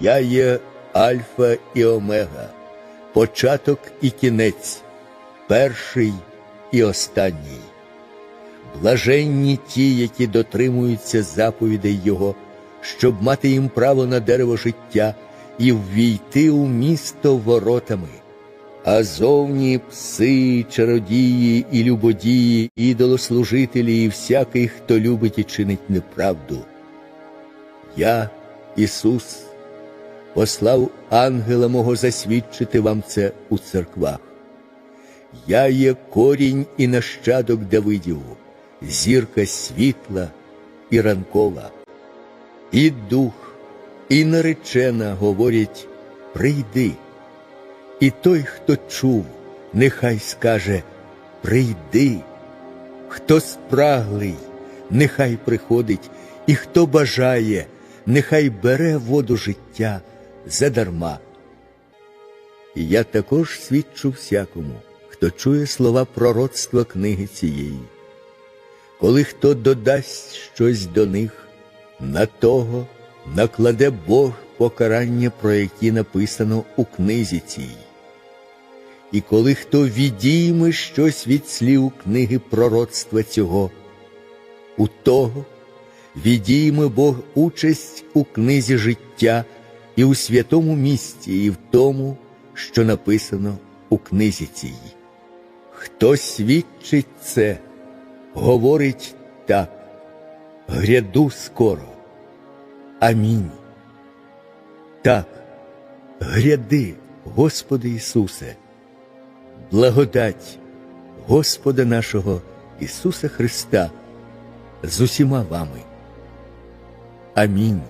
Я є Альфа і Омега, початок і кінець, перший і останній. Блаженні ті, які дотримуються заповідей Його, щоб мати їм право на дерево життя і ввійти у місто воротами. А зовні пси, чародії і любодії, ідолослужителі і всякий, хто любить і чинить неправду. Я, Ісус, послав ангела мого засвідчити вам це у церквах. Я є корінь і нащадок Давидіву, зірка світла і ранкова. І дух, і наречена говорять прийди. І той, хто чув, нехай скаже прийди. Хто спраглий, нехай приходить, і хто бажає, нехай бере воду життя задарма. І я також свідчу всякому, хто чує слова пророцтва книги цієї. Коли хто додасть щось до них, на того накладе Бог покарання, про які написано у книзі цій. І коли хто відійме щось від слів книги пророцтва цього, у того відійме Бог участь у книзі життя і у святому місці, і в тому, що написано у книзі цій. Хто свідчить це, говорить так, гряду скоро. Амінь. Так, гряди, Господи Ісусе, благодать Господа нашого Ісуса Христа з усіма вами. Амінь.